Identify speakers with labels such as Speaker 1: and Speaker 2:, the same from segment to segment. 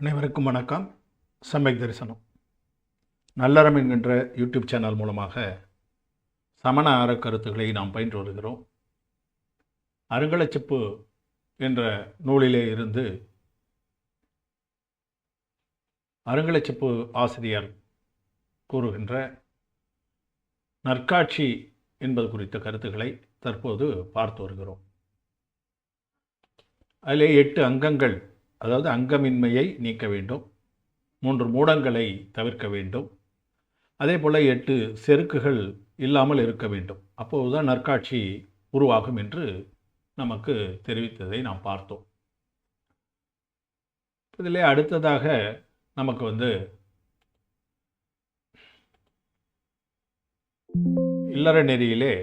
Speaker 1: அனைவருக்கும் வணக்கம். சமயக் தரிசனம். நல்லறம் என்கின்ற யூடியூப் சேனல் மூலமாக சமண அற கருத்துக்களை நாம் பயின்று வருகிறோம். அருங்கலச்சிப்பு என்ற நூலிலே இருந்து அருங்கலச்சிப்பு ஆசிரியர் கூறுகின்ற நற்காட்சி என்பது குறித்த கருத்துக்களை தற்போது பார்த்து வருகிறோம். அதிலே எட்டு அங்கங்கள் அதாவது அங்கமின்மையை நீக்க வேண்டும். மூன்று மூடங்களை தவிர்க்க வேண்டும். அதே போல் எட்டு செருக்குகள் இல்லாமல் இருக்க வேண்டும். அப்போதுதான் நற்காட்சி உருவாகும் என்று நமக்கு தெரிவித்ததை நாம் பார்த்தோம். இதிலே அடுத்ததாக நமக்கு வந்து இல்லற நெறியிலே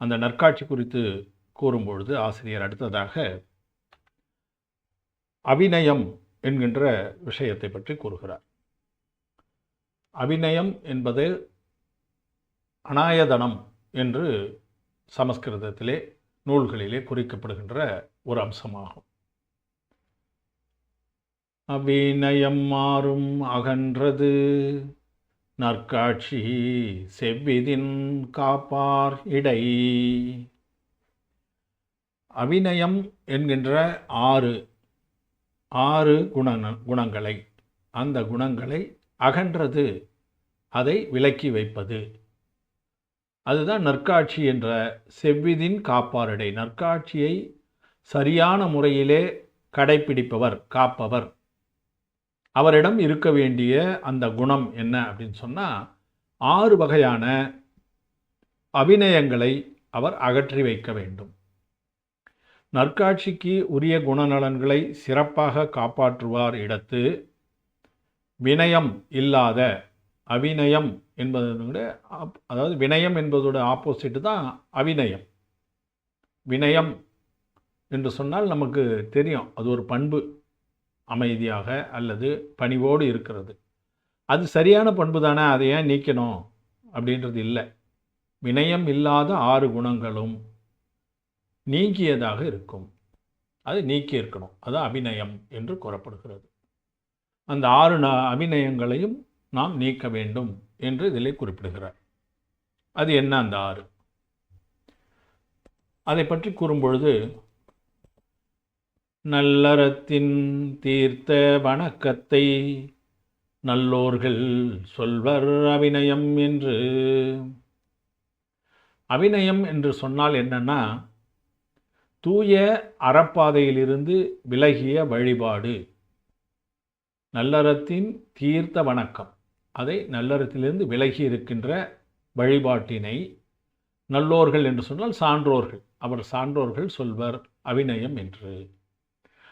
Speaker 1: அந்த நற்காட்சி குறித்து கூறும்பொழுது ஆசிரியர் அடுத்ததாக அபிநயம் என்கின்ற விஷயத்தை பற்றி கூறுகிறார். அபிநயம் என்பது அநாயதனம் என்று சமஸ்கிருதத்திலே நூல்களிலே குறிக்கப்படுகின்ற ஒரு அம்சமாகும். அபிநயம் மாறும் அகன்றது நற்காட்சி செவ்விதின் காப்பார் இடை. அபிநயம் என்கின்ற ஆறு ஆறு குண குணங்களை. அந்த குணங்களை அகன்றது அதை விலக்கி வைப்பது. அதுதான் நற்காட்சி என்ற செவ்விதின் காப்பாரடை நற்காட்சியை சரியான முறையிலே கடைப்பிடிப்பவர் காப்பவர். அவரிடம் இருக்க வேண்டிய அந்த குணம் என்ன அப்படின்னு சொன்னால் ஆறு வகையான அபிநயங்களை அவர் அகற்றி வைக்க வேண்டும். நற்காட்சிக்கு உரிய குணநலன்களை சிறப்பாக காப்பாற்றுவார் இடத்து. வினயம் இல்லாத அவிநயம் என்பதோட அதாவது வினயம் என்பதோட ஆப்போசிட்டு தான் அவிநயம். வினயம் என்று சொன்னால் நமக்கு தெரியும். அது ஒரு பண்பு அமைதியாக அல்லது பணிவோடு இருக்கிறது. அது சரியான பண்பு தானே அதை ஏன் நீக்கணும்? அப்படின்றது இல்லை. வினயம் இல்லாத ஆறு குணங்களும் நீக்கியதாக இருக்கும். அது நீக்கி இருக்கணும் அது அபிநயம் என்று கூறப்படுகிறது. அந்த ஆறு ந அபிநயங்களையும் நாம் நீக்க வேண்டும் என்று இதில் குறிப்பிடுகிறார். அது என்ன அந்த ஆறு? அதை பற்றி கூறும்பொழுது நல்லறத்தின் தீர்த்த வணக்கத்தை நல்லோர்கள் சொல்வர் அபிநயம் என்று. அபிநயம் என்று சொன்னால் என்னென்னா தூய அறப்பாதையிலிருந்து விலகிய வழிபாடு. நல்லறத்தின் தீர்த்த வணக்கம். அதை நல்லறத்திலிருந்து விலகி இருக்கின்ற வழிபாட்டினை நல்லோர்கள் என்று சொன்னால் சான்றோர்கள். அவர் சான்றோர்கள் சொல்வர் அபிநயம் என்று.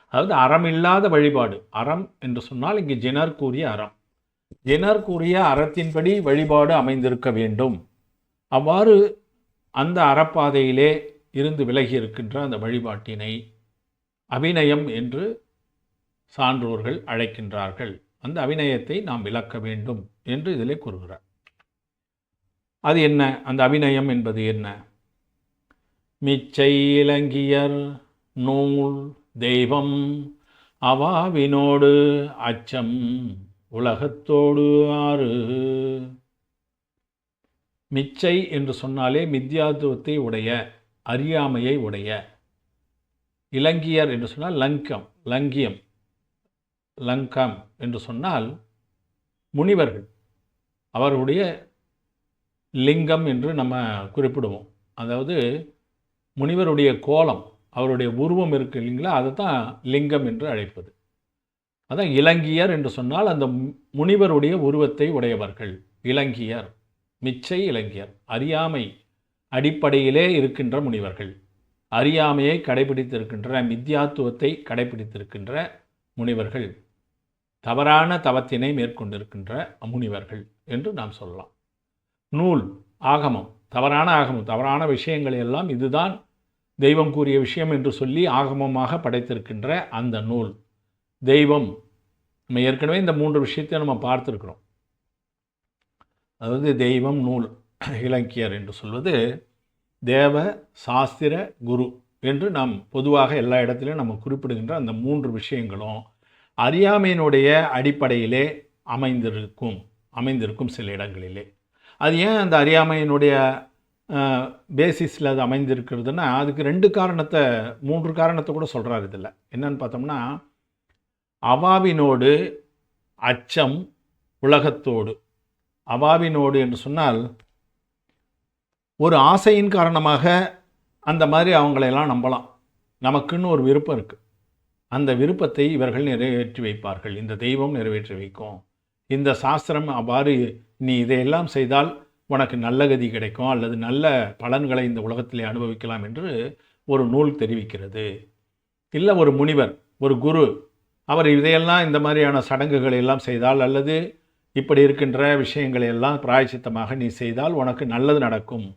Speaker 1: அதாவது அறமில்லாத வழிபாடு. அறம் என்று சொன்னால் இங்கு ஜெனர் கூறிய அறம். ஜெனர் கூறிய அறத்தின்படி வழிபாடு அமைந்திருக்க வேண்டும். அவ்வாறு அந்த அறப்பாதையிலே இருந்து விலகி இருக்கின்ற அந்த வழிபாட்டினை அபிநயம் என்று சான்றோர்கள் அழைக்கின்றார்கள். அந்த அபிநயத்தை நாம் விளக்க வேண்டும் என்று இதிலே கூறுகிறார். அது என்ன? அந்த அபிநயம் என்பது என்ன? மிச்சை இலங்கியர் நூல் தெய்வம் அவாவினோடு அச்சம் உலகத்தோடு ஆறு. மிச்சை என்று சொன்னாலே மித்யாத்துவத்தை உடைய அறியாமையை உடைய. இலங்கியர் என்று சொன்னால் லங்கம் லங்கியம் லங்கம் என்று சொன்னால் முனிவர்கள். அவர்களுடைய லிங்கம் என்று நம்ம குறிப்பிடுவோம். அதாவது முனிவருடைய கோலம் அவருடைய உருவம் இருக்குது இல்லைங்களா அதை தான் லிங்கம் என்று அழைப்பது. அதான் இலங்கியர் என்று சொன்னால் அந்த முனிவருடைய உருவத்தை உடையவர்கள். இலங்கியர் மிச்சை இலங்கியர் அறியாமை அடிப்படையிலே இருக்கின்ற முனிவர்கள். அறியாமையை கடைபிடித்திருக்கின்ற மித்யாத்துவத்தை கடைபிடித்திருக்கின்ற முனிவர்கள். தவறான தவத்தினை மேற்கொண்டிருக்கின்ற முனிவர்கள் என்று நாம் சொல்லலாம். நூல் ஆகமம் தவறான ஆகமம் தவறான விஷயங்களை எல்லாம் இதுதான் தெய்வம் கூறிய விஷயம் என்று சொல்லி ஆகமமாக படைத்திருக்கின்ற அந்த நூல். தெய்வம் நம்ம ஏற்கனவே இந்த மூன்று விஷயத்தை நம்ம பார்த்துருக்குறோம். அதாவது தெய்வம் நூல். இலக்கியர் என்று சொல்வது தேவ சாஸ்திர குரு என்று நாம் பொதுவாக எல்லா இடத்துலையும் நம்ம குறிப்பிடுகின்ற அந்த மூன்று விஷயங்களும் அறியாமையினுடைய அடிப்படையிலே அமைந்திருக்கும் அமைந்திருக்கும் சில இடங்களிலே. அது ஏன் அந்த அறியாமையினுடைய பேசிஸில் அது அமைந்திருக்கிறதுனா அதுக்கு ரெண்டு காரணத்தை மூன்று காரணத்தை கூட சொல்கிறார் இதில். என்னன்னு பார்த்தோம்னா அவாவினோடு அச்சம் உலகத்தோடு. அவாவினோடு என்று சொன்னால் ஒரு ஆசையின் காரணமாக அந்த மாதிரி அவங்களையெல்லாம் நம்பலாம். நமக்குன்னு ஒரு விருப்பம் இருக்குது அந்த விருப்பத்தை இவர்கள் நிறைவேற்றி வைப்பார்கள். இந்த தெய்வம் நிறைவேற்றி வைக்கும். இந்த சாஸ்திரம் அவ்வாறு நீ இதையெல்லாம் செய்தால் உனக்கு நல்ல கதி கிடைக்கும் அல்லது நல்ல பலன்களை இந்த உலகத்திலே அனுபவிக்கலாம் என்று ஒரு நூல் தெரிவிக்கிறது. இல்லை ஒரு முனிவர் ஒரு குரு அவர் இதையெல்லாம் இந்த மாதிரியான சடங்குகளை எல்லாம் செய்தால் அல்லது இப்படி இருக்கின்ற விஷயங்களை எல்லாம் பிராயச்சித்தமாக நீ செய்தால் உனக்கு நல்லது நடக்கும்.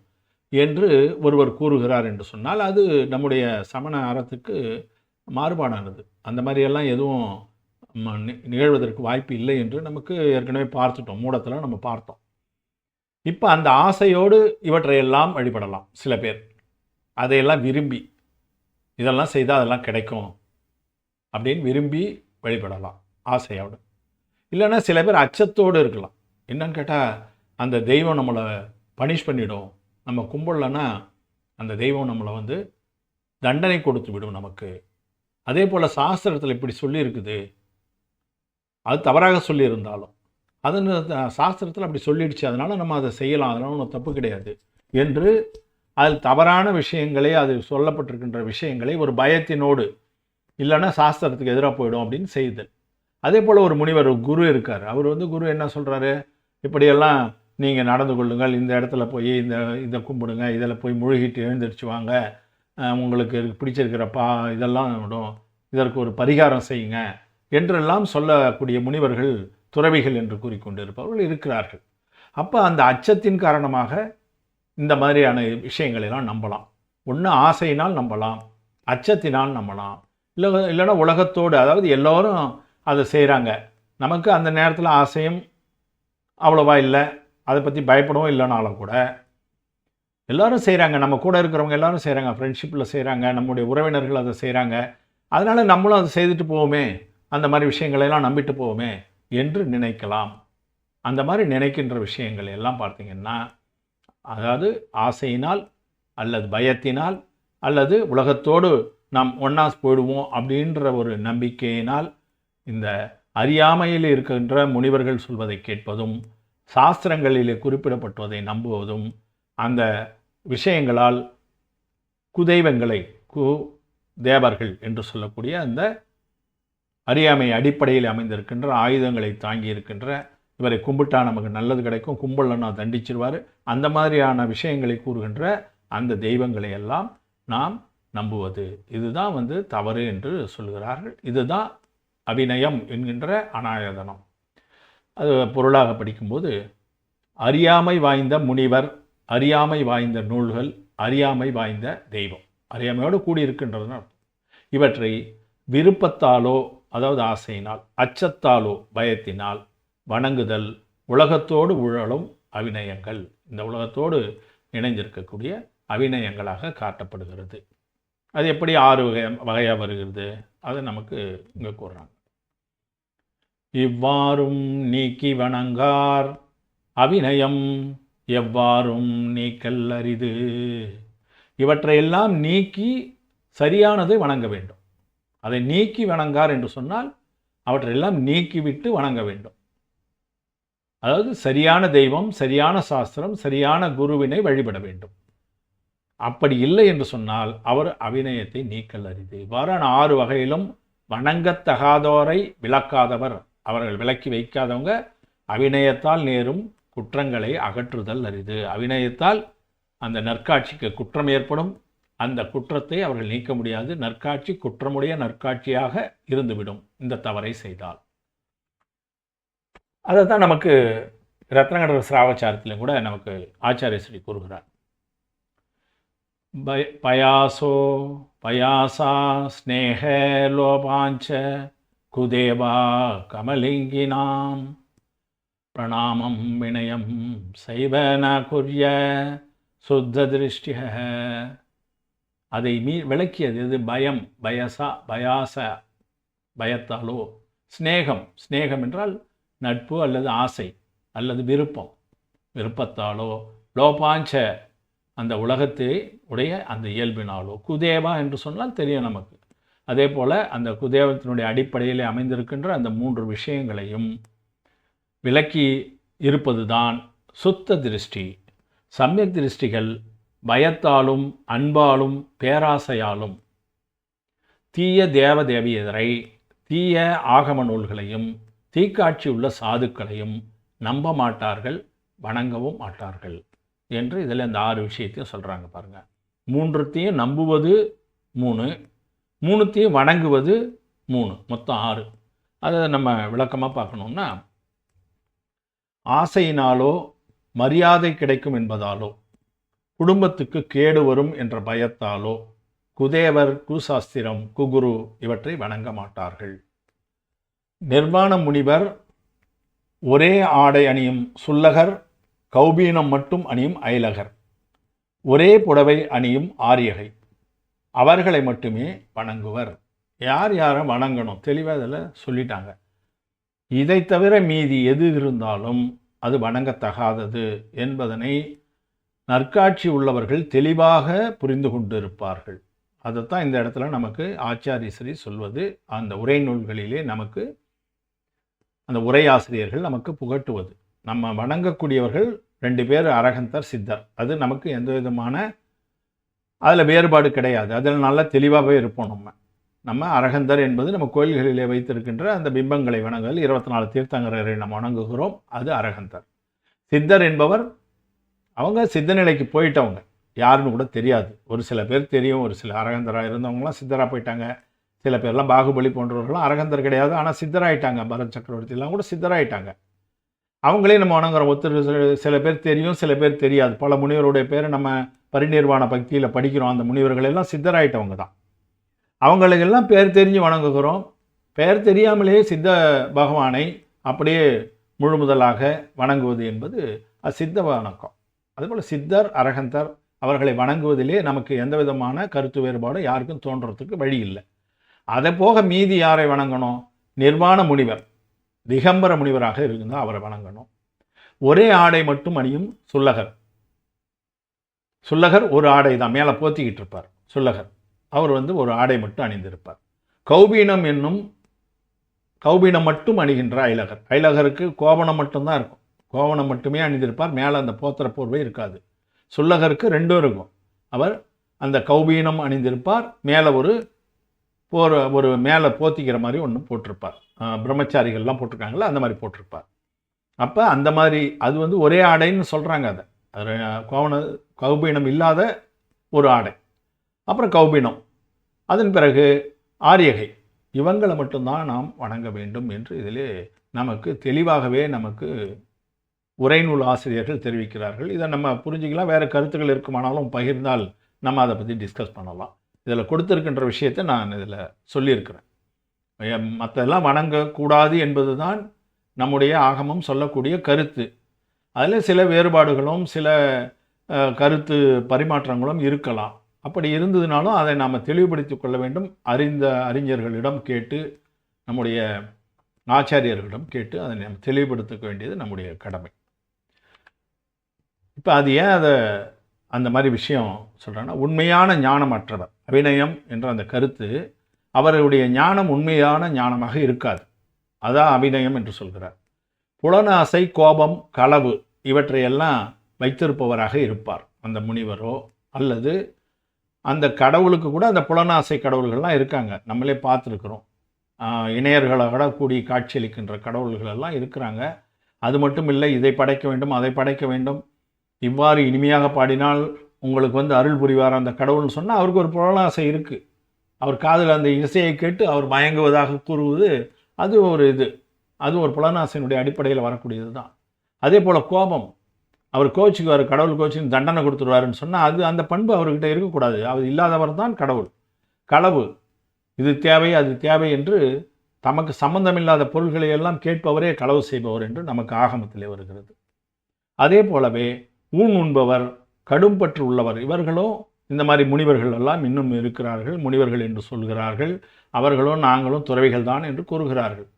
Speaker 1: என்று ஒருவர் கூறுகிறார் என்று சொன்னால் அது நம்முடைய சமண அறத்துக்கு மாறுபாடானது. அந்த மாதிரியெல்லாம் எதுவும் நி- நிகழ்வதற்கு வாய்ப்பு இல்லை என்று நமக்கு ஏற்கனவே பார்த்துட்டோம். மூடத்தில் நம்ம பார்த்தோம். இப்போ அந்த ஆசையோடு இவற்றையெல்லாம் வழிபடலாம் சில பேர். அதையெல்லாம் விரும்பி இதெல்லாம் செய்தால் அதெல்லாம் கிடைக்கும் அப்படின்னு விரும்பி வழிபடலாம் ஆசையோடு. இல்லைன்னா சில பேர் அச்சத்தோடு இருக்கலாம். என்னன்னு கேட்டால் அந்த தெய்வம் நம்மளை பனிஷ் பண்ணிடும் நம்ம கும்பிடலன்னா அந்த தெய்வம் நம்மளை வந்து தண்டனை கொடுத்து விடும் நமக்கு. அதே போல் சாஸ்திரத்தில் இப்படி சொல்லியிருக்குது. அது தவறாக சொல்லியிருந்தாலும். அது சாஸ்திரத்தில் அப்படி சொல்லிடுச்சு. அதனால் நம்ம அதை செய்யலாம். அதனால் ஒன்றும் தப்பு கிடையாது. என்று அதில் தவறான விஷயங்களே அது சொல்லப்பட்டிருக்கின்ற விஷயங்களை ஒரு பயத்தினோடு இல்லைன்னா சாஸ்திரத்துக்கு எதிராக போயிடும் அப்படின்னு செய்தல். அதே போல் ஒரு முனிவர் ஒரு குரு இருக்கார். அவர் வந்து குரு என்ன சொல்கிறாரு இப்படியெல்லாம் நீங்கள் நடந்து கொள்ளுங்கள் இந்த இடத்துல போய் இந்த இதை கும்பிடுங்க இதில் போய் முழுகிட்டு எழுந்திரிச்சு வாங்க. உங்களுக்கு உங்களுக்கு பிடிச்சிருக்கிறப்பா இதெல்லாம் விடும். இதற்கு ஒரு பரிகாரம் செய்யுங்க என்றெல்லாம் சொல்லக்கூடிய முனிவர்கள் துறவிகள் என்று கூறிக்கொண்டிருப்பவர்கள் இருக்கிறார்கள். அப்போ அந்த அச்சத்தின் காரணமாக இந்த மாதிரியான விஷயங்களை எல்லாம் நம்பலாம். ஒன்று ஆசையினால் நம்பலாம் அச்சத்தினால் நம்பலாம். இல்லை இல்லைன்னா உலகத்தோடு அதாவது எல்லோரும் அதை செய்கிறாங்க நமக்கு அந்த நேரத்தில் ஆசையும் அவ்வளோவா இல்லை. அதை பற்றி பயப்படவும் இல்லைனாலும் கூட. எல்லாரும் செய்கிறாங்க நம்ம கூட இருக்கிறவங்க எல்லாரும் செய்கிறாங்க ஃப்ரெண்ட்ஷிப்பில் செய்கிறாங்க நம்முடைய உறவினர்கள் அதை செய்கிறாங்க அதனால் நம்மளும் அதை செய்துட்டு போவோமே. அந்த மாதிரி விஷயங்களை எல்லாம் நம்பிட்டு போவோமே என்று நினைக்கலாம். அந்த மாதிரி நினைக்கின்ற விஷயங்கள் எல்லாம் பார்த்தீங்கன்னா அதாவது ஆசையினால் அல்லது பயத்தினால் அல்லது உலகத்தோடு நாம் ஒன்றா போயிடுவோம் அப்படின்ற ஒரு நம்பிக்கையினால் இந்த அறியாமையில் இருக்கின்ற முனிவர்கள் சொல்வதை கேட்பதும் சாஸ்திரங்களிலே குறிப்பிடப்பட்டுவதை நம்புவதும் அந்த விஷயங்களால் குதெய்வங்களை கு தேவர்கள் என்று சொல்லக்கூடிய அந்த அறியாமை அடிப்படையில் அமைந்திருக்கின்ற ஆயுதங்களை தாங்கி இருக்கின்ற இவரை கும்பிட்டா நமக்கு நல்லது கிடைக்கும் கும்பலன்னா தண்டிச்சிருவார். அந்த மாதிரியான விஷயங்களை கூறுகின்ற அந்த தெய்வங்களை எல்லாம் நாம் நம்புவது. இதுதான் வந்து தவறு என்று சொல்கிறார்கள். இதுதான் அபிநயம் என்கின்ற அனாயதனம். அது பொருளாக படிக்கும்போது அறியாமை வாய்ந்த முனிவர் அறியாமை வாய்ந்த நூல்கள் அறியாமை வாய்ந்த தெய்வம். அறியாமையோடு கூடியிருக்கின்றதுன்னு இவற்றை விருப்பத்தாலோ அதாவது ஆசையினால் அச்சத்தாலோ பயத்தினால் வணங்குதல் உலகத்தோடு உழலும் அபிநயங்கள். இந்த உலகத்தோடு இணைந்திருக்கக்கூடிய அபிநயங்களாக காட்டப்படுகிறது. அது எப்படி ஆறு வகை வகையாக வருகிறது? அதை நமக்கு இங்கே கூறுறாங்க. இவ்வாறும் நீக்கி வணங்கார். அபிநயம் எவ்வாறும் நீக்கல் அரிது. இவற்றையெல்லாம் நீக்கி சரியானதை வணங்க வேண்டும். அதை நீக்கி வணங்கார் என்று சொன்னால் அவற்றையெல்லாம் நீக்கிவிட்டு வணங்க வேண்டும். அதாவது சரியான தெய்வம் சரியான சாஸ்திரம் சரியான குருவினை வழிபட வேண்டும். அப்படி இல்லை என்று சொன்னால் அவர் அபிநயத்தை நீக்கல் அரிது. இவ்வாறான ஆறு வகையிலும் வணங்கத்தகாதோரை விளக்காதவர். அவர்கள் விலக்கி வைக்காதவங்க அவிநயத்தால் நேரும் குற்றங்களை அகற்றுதல் அரிது. அவிநயத்தால் அந்த நற்காட்சிக்கு குற்றம் ஏற்படும். அந்த குற்றத்தை அவர்கள் நீக்க முடியாது. நற்காட்சி குற்றமுடைய நற்காட்சியாக இருந்துவிடும். இந்த தவறை செய்தால். அதை தான் நமக்கு ரத்னகடர் சிராவச்சாரத்திலும் கூட நமக்கு ஆச்சாரிய ஸ்ரீ கூறுகிறார். பய பயாசோ பயாசா ஸ்னேக லோபாஞ்ச குதேவா கமலிங்கினாம். பிரணாமம் வினயம் சைவன குரிய சுத்த திருஷ்டிய அதை மீ விளக்கியது இது பயம் பயசா பயாச பயத்தாலோ? சிநேகம். சிநேகம் என்றால் நட்பு அல்லது ஆசை அல்லது விருப்பம். விருப்பத்தாலோ? லோபாஞ்ச. அந்த உலகத்தை உடைய அந்த இயல்பினாலோ? குதேவா என்று சொன்னால் தெரியும் நமக்கு. அதே போல் அந்த குதேவத்தினுடைய அடிப்படையில் அமைந்திருக்கின்ற அந்த மூன்று விஷயங்களையும் விளக்கி இருப்பதுதான் சுத்த திருஷ்டி. சமயக் திருஷ்டிகள் பயத்தாலும் அன்பாலும் பேராசையாலும் தீய தேவதேவியரை தீய ஆகம நூல்களையும் தீக்காட்சி உள்ள சாதுக்களையும் நம்ப மாட்டார்கள் வணங்கவும் மாட்டார்கள் என்று இதில் இந்த ஆறு விஷயத்தையும் சொல்கிறாங்க பாருங்கள் மூன்றுத்தையும் நம்புவது மூணு மூணுத்தையும் வணங்குவது மூணு மொத்தம் ஆறு. அதை நம்ம விளக்கமாக பார்க்கணுன்னா ஆசையினாலோ மரியாதை கிடைக்கும் என்பதாலோ குடும்பத்துக்கு கேடு வரும் என்ற பயத்தாலோ குதேவர் குசாஸ்திரம் குகுரு இவற்றை வணங்க மாட்டார்கள். நிர்வாண முனிவர் ஒரே ஆடை அணியும் சுல்லகர் கௌபீனம் மட்டும் அணியும் அயலகர் ஒரே புடவை அணியும் ஆரியகை. அவர்களை மட்டுமே வணங்குவர். யார் யாரை வணங்கணும்? தெளிவாக அதில் சொல்லிட்டாங்க. இதை தவிர மீதி எது இருந்தாலும் அது வணங்கத்தகாதது என்பதனை நற்காட்சி உள்ளவர்கள் தெளிவாக புரிந்து கொண்டிருப்பார்கள். அதைத்தான் இந்த இடத்துல நமக்கு ஆச்சாரியஸ்ரீ சொல்வது. அந்த உரை நூல்களிலே நமக்கு அந்த உரையாசிரியர்கள் நமக்கு புகட்டுவது. நம்ம வணங்கக்கூடியவர்கள் ரெண்டு பேர் அரகந்தர் சித்தர். அது நமக்கு எந்த விதமான அதில் வேறுபாடு கிடையாது. அதில் நல்லா தெளிவாகவே இருப்போம் நம்ம. நம்ம அரகந்தர் என்பது நம்ம கோயில்களிலே வைத்திருக்கின்ற அந்த பிம்பங்களை வணங்குதல். இருபத்தி நாலு தீர்த்தங்கரரை நம்ம வணங்குகிறோம். அது அரகந்தர் சித்தர் என்பவர் அவங்க சித்த நிலைக்கு போயிட்டவங்க. யாருன்னு கூட தெரியாது. ஒரு சில பேர் தெரியும். ஒரு சில அரகந்தராக இருந்தவங்களாம் சித்தராக போயிட்டாங்க. சில பேர்லாம் பாகுபலி போன்றவர்களும் அரகந்தர் கிடையாது. ஆனால் சித்தராயிட்டாங்க. பரத் சக்கரவர்த்திலாம் கூட சித்தராயிட்டாங்க. அவங்களே நம்ம வணங்குறோம். ஒருத்தர் சில பேர் தெரியும். சில பேர் தெரியாது. பல முனிவருடைய பேரை நம்ம பரிநிர்வாண பக்தியில் படிக்கிறோம். அந்த முனிவர்கள் எல்லாம் சித்தராயிட்டவங்க தான். அவங்களுக்கெல்லாம் பேர் தெரிஞ்சு வணங்குகிறோம். பெயர் தெரியாமலேயே சித்த பகவானை அப்படியே முழு முதலாக வணங்குவது என்பது சித்த வணக்கம். அதுபோல் சித்தர் அரகந்தர் அவர்களை வணங்குவதிலே நமக்கு எந்த விதமான கருத்து வேறுபாடும் யாருக்கும் தோன்றத்துக்கு வழி இல்லை. அதை போக மீதி யாரை வணங்கணும்? நிர்வாண முனிவர் திகம்பர முனிவராக இருந்தால் அவரை வணங்கணும். ஒரே ஆடை மட்டும் அணியும் சுல்லகர். சுல்லகர் ஒரு ஆடை தான் மேலே போத்திக்கிட்டு இருப்பார் சுல்லகர். அவர் வந்து ஒரு ஆடை மட்டும் அணிந்திருப்பார். கௌபீனம் என்னும் கௌபீனம் மட்டும் அணிகின்ற ஐலகர். ஐலகருக்கு கோவணம் மட்டும்தான் இருக்கும். கோவணம் மட்டுமே அணிந்திருப்பார் மேலே அந்த போத்திர போர்வை இருக்காது. சுல்லகருக்கு ரெண்டும் இருக்கும். அவர் அந்த கௌபீனம் அணிந்திருப்பார் மேலே ஒரு போர் ஒரு மேலே போத்திக்கிற மாதிரி ஒன்று போட்டிருப்பார். பிரம்மச்சாரிகள்லாம் போட்டிருக்காங்களா அந்த மாதிரி போட்டிருப்பார். அப்போ அந்த மாதிரி அது வந்து ஒரே ஆடைன்னு சொல்கிறாங்க அதை. கோவண கௌபீனம் இல்லாத ஒரு ஆடை. அப்புறம் கௌபீனம். அதன் பிறகு ஆரியகை. இவங்களை மட்டும்தான் நாம் வணங்க வேண்டும் என்று இதிலே நமக்கு தெளிவாகவே நமக்கு உரைநூல் ஆசிரியர்கள் தெரிவிக்கிறார்கள். இதை நம்ம புரிஞ்சுக்கலாம். வேறு கருத்துக்கள் இருக்குமானாலும் பகிர்ந்தால் நம்ம அதை பற்றி டிஸ்கஸ் பண்ணலாம். இதில் கொடுத்துருக்கின்ற விஷயத்தை நான் இதில் சொல்லியிருக்கிறேன். மற்றெல்லாம் வணங்கக்கூடாது என்பது தான் நம்முடைய ஆகமம் சொல்லக்கூடிய கருத்து. அதில் சில வேறுபாடுகளும் சில கருத்து பரிமாற்றங்களும் இருக்கலாம். அப்படி இருந்ததுனாலும் அதை நாம் தெளிவுபடுத்தி கொள்ள வேண்டும். அறிந்த அறிஞர்களிடம் கேட்டு நம்முடைய ஆச்சாரியர்களிடம் கேட்டு அதை நாம் தெளிவுபடுத்த வேண்டியது நம்முடைய கடமை. இப்போ அது ஏன் அதை அந்த மாதிரி விஷயம் சொல்கிறேன்னா உண்மையான ஞானமற்றவர் அபிநயம் என்ற அந்த கருத்து அவருடைய ஞானம் உண்மையான ஞானமாக இருக்காது. அதான் அபிநயம் என்று சொல்கிறார். புலனாசை கோபம் களவு இவற்றையெல்லாம் வைத்திருப்பவராக இருப்பார். அந்த முனிவரோ அல்லது அந்த கடவுளுக்கு கூட அந்த புலனாசை கடவுள்கள்லாம் இருக்காங்க. நம்மளே பார்த்துருக்குறோம். இணையர்களோட கூடி காட்சியளிக்கின்ற கடவுள்களெல்லாம் இருக்கிறாங்க. அது மட்டும் இல்லை இதை படைக்க வேண்டும் அதை படைக்க வேண்டும். இவ்வாறு இனிமையாக பாடினால் உங்களுக்கு வந்து அருள் புரிவார்? அந்த கடவுள்னு சொன்னால் அவருக்கு ஒரு புலனாசை இருக்குது அவர் காதில் அந்த இசையை கேட்டு அவர் மயங்குவதாக கூறுவது அது ஒரு இது. அது ஒரு புலனாசையினுடைய அடிப்படையில் வரக்கூடியது தான் அதே போல் கோபம். அவர் கோச்சுக்குவார் கடவுள் கோச்சுன்னு தண்டனை கொடுத்துருவாருன்னு சொன்னால் அது அந்த பண்பு அவர்கிட்ட இருக்கக்கூடாது. அவர் இல்லாதவர் தான் கடவுள். களவு. இது தேவை அது தேவை என்று தமக்கு சம்பந்தமில்லாத பொருள்களை எல்லாம் கேட்பவரே களவு செய்பவர் என்று நமக்கு ஆகமத்திலே வருகிறது. அதே போலவே ஊன் உண்பவர் கடும்பற்று உள்ளவர் இவர்களும் இந்த மாதிரி முனிவர்கள் எல்லாம் இன்னும் இருக்கிறார்கள் முனிவர்கள் என்று சொல்கிறார்கள் அவர்களும் நாங்களும் துறவிகள் தான் என்று கூறுகிறார்கள்.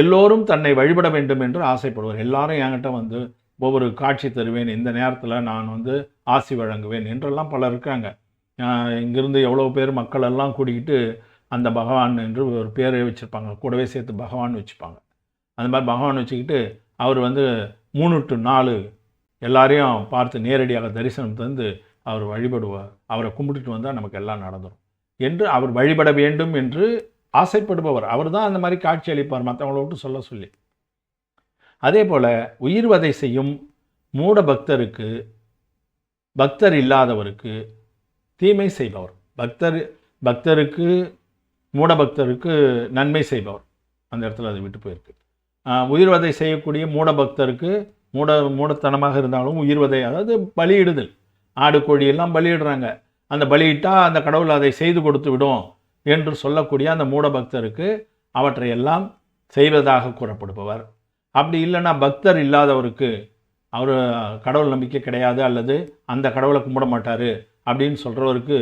Speaker 1: எல்லோரும் தன்னை வழிபட வேண்டும் என்று ஆசைப்படுவார். எல்லாரும் என்கிட்ட வந்து ஒவ்வொரு காட்சி தருவேன் இந்த நேரத்தில் நான் வந்து ஆசி வழங்குவேன் என்றெல்லாம் பலர் இருக்காங்க. இங்கிருந்து எவ்வளோ பேர் மக்கள் எல்லாம் கூட்டிக்கிட்டு அந்த பகவான் என்று ஒரு பேரை வச்சுருப்பாங்க. கூடவே சேர்த்து பகவான் வச்சுப்பாங்க. அந்த மாதிரி பகவான் வச்சுக்கிட்டு அவர் வந்து மூணு டு நாலு எல்லாரையும் பார்த்து நேரடியாக தரிசனம் தந்து அவர் வழிபடுவார். அவரை கும்பிட்டுட்டு வந்தால் நமக்கு எல்லாம் நடந்துடும் என்று அவர் வழிபட வேண்டும் என்று ஆசைப்படுபவர். அவர் தான் அந்த மாதிரி காட்சி அளிப்பார் மற்றவங்கள விட்டு சொல்ல சொல்லி. அதே போல் உயிர்வதை செய்யும் மூட பக்தருக்கு பக்தர் இல்லாதவருக்கு தீமை செய்பவர். பக்தர் பக்தருக்கு மூட பக்தருக்கு நன்மை செய்பவர். அந்த இடத்துல அது விட்டு போயிருக்கு. உயிர்வதை செய்யக்கூடிய மூட பக்தருக்கு மூட மூடத்தனமாக இருந்தாலும் உயிர்வதை அதாவது பலியிடுதல். ஆடு கோழியெல்லாம் பலியிடுறாங்க. அந்த பலியிட்டால் அந்த கடவுள் அதை செய்து கொடுத்து விடும். என்று சொல்லக்கூடிய அந்த மூட பக்தருக்கு அவற்றையெல்லாம் செய்வதாக கூறப்படுபவர். அப்படி இல்லைன்னா பக்தர் இல்லாதவருக்கு அவர் கடவுள் நம்பிக்கை கிடையாது அல்லது அந்த கடவுளை கும்பிட மாட்டார் அப்படின்னு சொல்கிறவருக்கு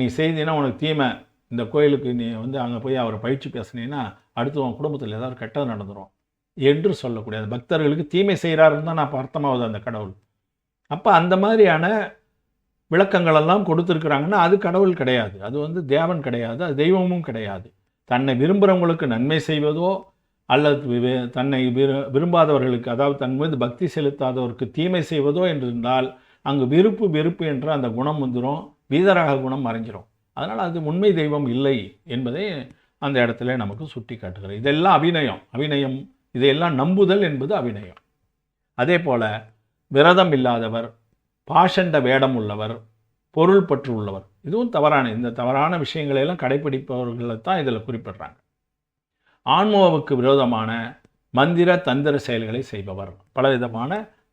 Speaker 1: நீ செய்தினா உனக்கு தீமை. இந்த கோயிலுக்கு நீ வந்து அங்கே போய் அவரை பயிற்சி பேசுனீங்கன்னா அடுத்து உன் குடும்பத்தில் ஏதாவது கெட்டது நடந்துடும் என்று சொல்லக்கூடிய அந்த பக்தர்களுக்கு தீமை செய்கிறாருன்னு தான் நான் அர்த்தமாகுது அந்த கடவுள். அப்போ அந்த மாதிரியான விளக்கங்கள் எல்லாம் கொடுத்துருக்குறாங்கன்னா அது கடவுள் கிடையாது. அது வந்து தேவன் கிடையாது. அது தெய்வமும் கிடையாது. தன்னை விரும்புகிறவங்களுக்கு நன்மை செய்வதோ அல்லது தன்னை விரு விரும்பாதவர்களுக்கு அதாவது தன் மீது பக்தி செலுத்தாதவருக்கு தீமை செய்வதோ என்றிருந்தால் அங்கு விருப்பு வெறுப்பு என்ற அந்த குணம் வந்துடும் வீதராக குணம் மறைஞ்சிரும். அதனால் அது உண்மை தெய்வம் இல்லை என்பதை அந்த இடத்துல நமக்கு சுட்டி காட்டுகிறது இதெல்லாம் அபிநயம். அபிநயம் இதையெல்லாம் நம்புதல் என்பது அபிநயம். அதே போல் விரதம் இல்லாதவர் பாஷண்ட வேடம் உள்ளவர் பொருள் பற்று உள்ளவர். இதுவும் தவறான இந்த தவறான விஷயங்களையெல்லாம் கடைப்பிடிப்பவர்களை கடைபிடிப்பவர்களை தான் இதில் குறிப்பிடுறாங்க. ஆன்மாவுக்கு விரோதமான மந்திர தந்திர செயல்களை செய்பவர். பலவிதமான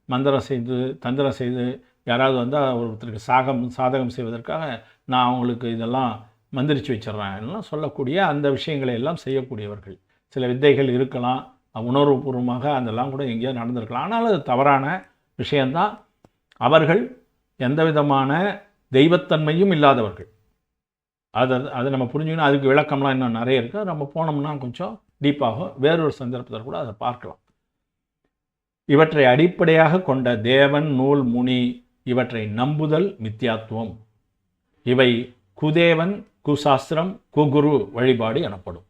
Speaker 1: மந்திரம் செய்து தந்திரம் செய்து யாராவது வந்தால் ஒருத்தருக்கு சாகம் சாதகம் செய்வதற்காக நான் அவங்களுக்கு இதெல்லாம் மந்திரிச்சு வச்சிட்றேன்லாம் சொல்லக்கூடிய அந்த விஷயங்களை எல்லாம் செய்யக்கூடியவர்கள். சில வித்தைகள் இருக்கலாம் உணர்வுபூர்வமாக அதெல்லாம் கூட எங்கேயோ நடந்திருக்கலாம். ஆனால் அது தவறான விஷயந்தான் அவர்கள் எந்த விதமான தெய்வத்தன்மையும் இல்லாதவர்கள். அதை அதை நம்ம புரிஞ்சுக்கணும் அதுக்கு விளக்கம்லாம் இன்னும் நிறைய இருக்குது நம்ம போனோம்னா கொஞ்சம் டீப்பாகும் வேறொரு சந்தர்ப்பத்தில் கூட அதை பார்க்கலாம். இவற்றை அடிப்படையாக கொண்ட தேவன் நூல் முனி இவற்றை நம்புதல் மித்யாத்துவம் இவை குதேவன் குசாஸ்திரம் குகுரு வழிபாடு எனப்படும்.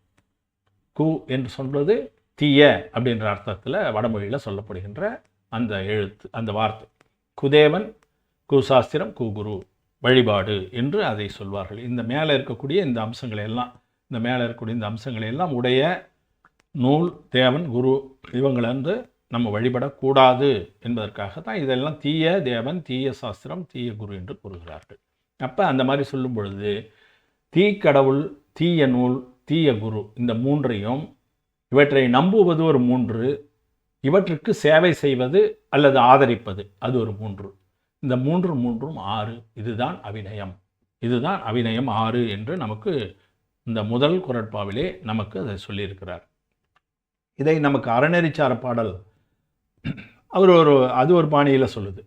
Speaker 1: கு என்று சொல்வது தீய அப்படின்ற அர்த்தத்தில் வடமொழியில் சொல்லப்படுகின்ற அந்த எழுத்து அந்த வார்த்தை. குதேவன் குசாஸ்திரம் குகுரு வழிபாடு என்று அதை சொல்வார்கள். இந்த மேலே இருக்கக்கூடிய இந்த அம்சங்களை எல்லாம் இந்த மேலே இருக்கக்கூடிய இந்த அம்சங்களை எல்லாம் உடைய நூல் தேவன் குரு இவங்களை வந்து நம்ம வழிபடக்கூடாது என்பதற்காக தான் இதெல்லாம் தீய தேவன் தீய சாஸ்திரம் தீய குரு என்று கூறுகிறார்கள். அப்போ அந்த மாதிரி சொல்லும் பொழுது தீக்கடவுள் தீய நூல் தீய குரு இந்த மூன்றையும் இவற்றை நம்புவது ஒரு மூன்று இவற்றுக்கு சேவை செய்வது அல்லது ஆதரிப்பது அது ஒரு மூன்று. இந்த மூன்று மூன்றும் ஆறு இதுதான் அபிநயம். இதுதான் அபிநயம் ஆறு என்று நமக்கு இந்த முதல் குரட்பாவிலே நமக்கு அதை சொல்லியிருக்கிறார். இதை நமக்கு அறநெறிச்சார பாடல் அவர் ஒரு அது ஒரு பாணியில் சொல்லுது.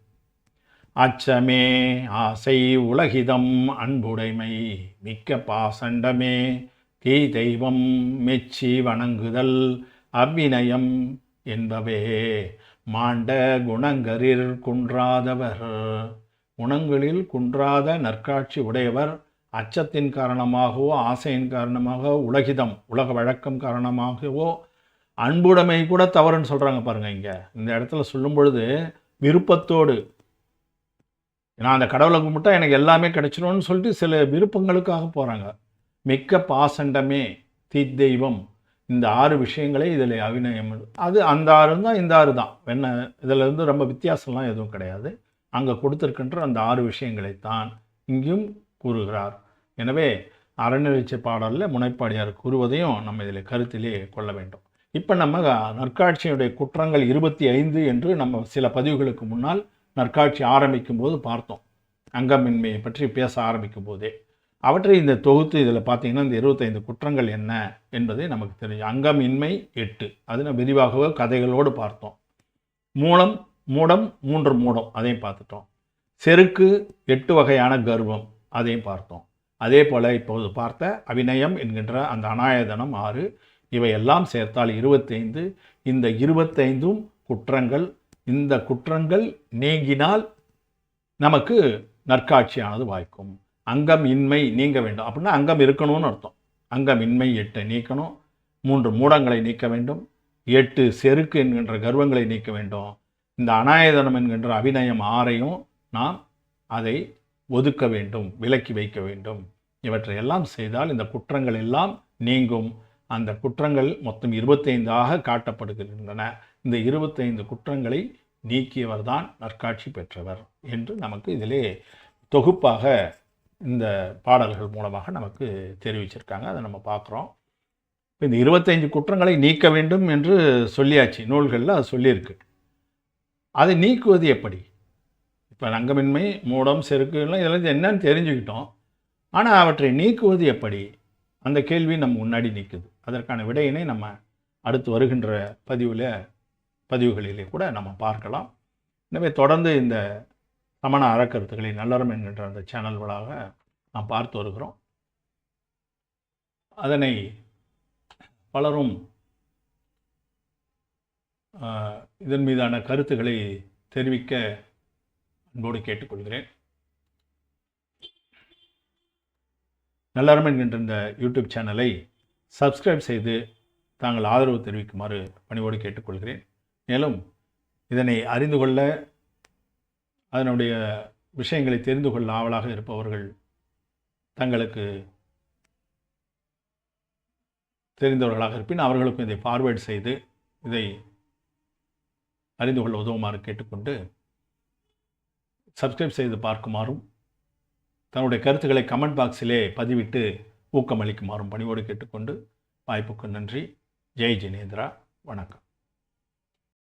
Speaker 1: அச்சமே ஆசை உலகிதம் அன்புடைமை மிக்க பாசண்டமே தீ தெய்வம் மெச்சி வணங்குதல் அவ்வினயம் என்பவே. மாண்ட குணங்கரில் குன்றாதவர். குணங்களில் குன்றாத நற்காட்சி உடையவர். அச்சத்தின் காரணமாகவோ ஆசையின் காரணமாக உலகிதம் உலக வழக்கம் காரணமாகவோ அன்புடைமை கூட தவறுன்னு சொல்கிறாங்க பாருங்கள் இங்கே. இந்த இடத்துல சொல்லும் பொழுது விருப்பத்தோடு நான் அந்த கடவுளை கும்பிட்டா எனக்கு எல்லாமே கிடைச்சிடும்னு சொல்லிட்டு சில விருப்பங்களுக்காக போகிறாங்க மிக்க பாசண்டமே தீத்தெய்வம் இந்த ஆறு விஷயங்களே இதில் அபிநயம் அது அந்த ஆறு தான் இந்த ஆறு தான். என்ன இதில் இருந்து ரொம்ப வித்தியாசம்லாம் எதுவும் கிடையாது. அங்கே கொடுத்துருக்கின்ற அந்த ஆறு விஷயங்களை தான் இங்கேயும் கூறுகிறார். எனவே அறநிலைச்சி பாடலில் முனைப்பாடியார் கூறுவதையும் நம்ம இதில் கருத்திலே கொள்ள வேண்டும். இப்போ நம்ம நற்காட்சியுடைய குற்றங்கள் இருபத்தி ஐந்து என்று நம்ம சில பதிவுகளுக்கு முன்னால் நற்காட்சி ஆரம்பிக்கும் போது பார்த்தோம். அங்கமின்மையை பற்றி பேச ஆரம்பிக்கும் போதே அவற்றை இந்த தொகுத்து இதில் பார்த்தீங்கன்னா இந்த இருபத்தைந்து குற்றங்கள் என்ன என்பதை நமக்கு தெரியும். அங்கமின்மை எட்டு. அது நம்ம விரிவாகவே கதைகளோடு பார்த்தோம். மூலம் மூடம் மூன்று மூடம் அதையும் பார்த்துட்டோம். செருக்கு எட்டு வகையான கர்வம் அதையும் பார்த்தோம். அதே போல் இப்போது பார்த்த அபிநயம் என்கின்ற அந்த அநாயதனம் ஆறு. இவையெல்லாம் சேர்த்தால் இருபத்தைந்து. இந்த இருபத்தைந்தும் குற்றங்கள் இந்த குற்றங்கள் நீங்கினால் நமக்கு நற்காட்சியானது வாய்க்கும். அங்கம் இன்மை நீங்க வேண்டும். அப்படின்னா அங்கம் இருக்கணும்னு அர்த்தம். அங்கம் இன்மை எட்டை நீக்கணும். மூன்று மூடங்களை நீக்க வேண்டும். எட்டு செருக்கு என்கின்ற கர்வங்களை நீக்க வேண்டும். இந்த அநாயதனம் என்கின்ற அபிநயம் ஆறையும் நாம் அதை ஒதுக்க வேண்டும் விலக்கி வைக்க வேண்டும். இவற்றை எல்லாம் செய்தால் இந்த குற்றங்கள் எல்லாம் நீங்கும். அந்த குற்றங்கள் மொத்தம் இருபத்தைந்தாக காட்டப்படுகின்றன. இந்த இருபத்தைந்து குற்றங்களை நீக்கியவர் தான் நற்காட்சி பெற்றவர் என்று நமக்கு இதிலே தொகுப்பாக இந்த பாடல்கள் மூலமாக நமக்கு தெரிவிச்சிருக்காங்க. அதை நம்ம பார்க்குறோம். இப்போ இந்த இருபத்தைந்து குற்றங்களை நீக்க வேண்டும் என்று சொல்லியாச்சு. நூல்களில் அது சொல்லியிருக்கு. அதை நீக்குவது எப்படி? இப்போ நங்கமின்மை மூடம் செருக்குலாம் இதெல்லாம் என்னன்னு தெரிஞ்சுக்கிட்டோம். ஆனால் அவற்றை நீக்குவது எப்படி? அந்த கேள்வி நம்ம முன்னாடி நிற்குது அதற்கான விடையினை நம்ம அடுத்து வருகின்ற பதிவில் பதிவுகளிலே கூட நம்ம பார்க்கலாம். எனவே தொடர்ந்து இந்த சமண அறக்கருத்துக்களை நல்லறம் என்கின்ற அந்த சேனல் வழியாக நாம் பார்த்து வருகிறோம். அதனை பலரும் இதன் மீதான கருத்துக்களை தெரிவிக்க அன்போடு கேட்டுக்கொள்கிறேன். நல்லறம் என்கின்ற இந்த யூடியூப் சேனலை சப்ஸ்கிரைப் செய்து தாங்கள் ஆதரவு தெரிவிக்குமாறு பணிவோடு கேட்டுக்கொள்கிறேன். மேலும் இதனை அறிந்து கொள்ள அதனுடைய விஷயங்களை தெரிந்து கொள்ள ஆவலாக இருப்பவர்கள் தங்களுக்கு தெரிந்தவர்களாக இருப்பின் அவர்களுக்கும் இதை ஃபார்வேர்ட் செய்து இதை அறிந்து கொள்ள உதவுமாறு கேட்டுக்கொண்டு சப்ஸ்கிரைப் செய்து பார்க்குமாறும் தன்னுடைய கருத்துக்களை கமெண்ட் பாக்ஸிலே பதிவிட்டு ஊக்கமளிக்குமாறும் பணிவோடு கேட்டுக்கொண்டு வாய்ப்புக்கு நன்றி. ஜெய் ஜினேந்திரா. வணக்கம்.